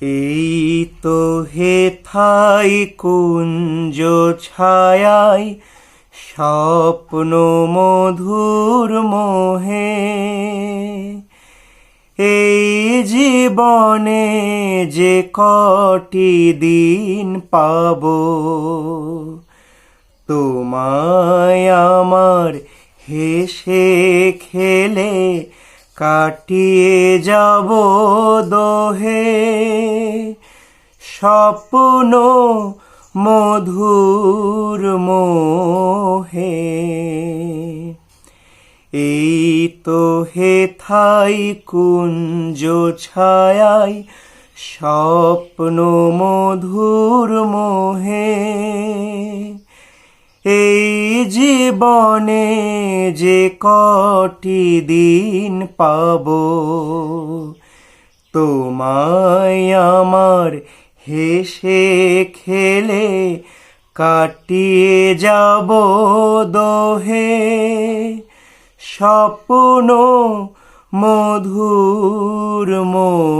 এই তো হেথাই কুঞ্জ ছায়ায় স্বপ্ন মধুর মোহে। এই জীবনে যে কটি দিন পাব, তোমায় আমার হেসে খেলে কাটিয়ে যাব দোহে। স্বপ্ন মধুর মোহে। এই তো হে থাই কুঞ্জ ছায়ায় স্বপ্ন মধুর মোহে। এই জীবনে যে কটি দিন পাব, তোমায় আমার হেসে খেলে কাটিয়ে যাব দোহে। স্বপ্ন মধুর মোহে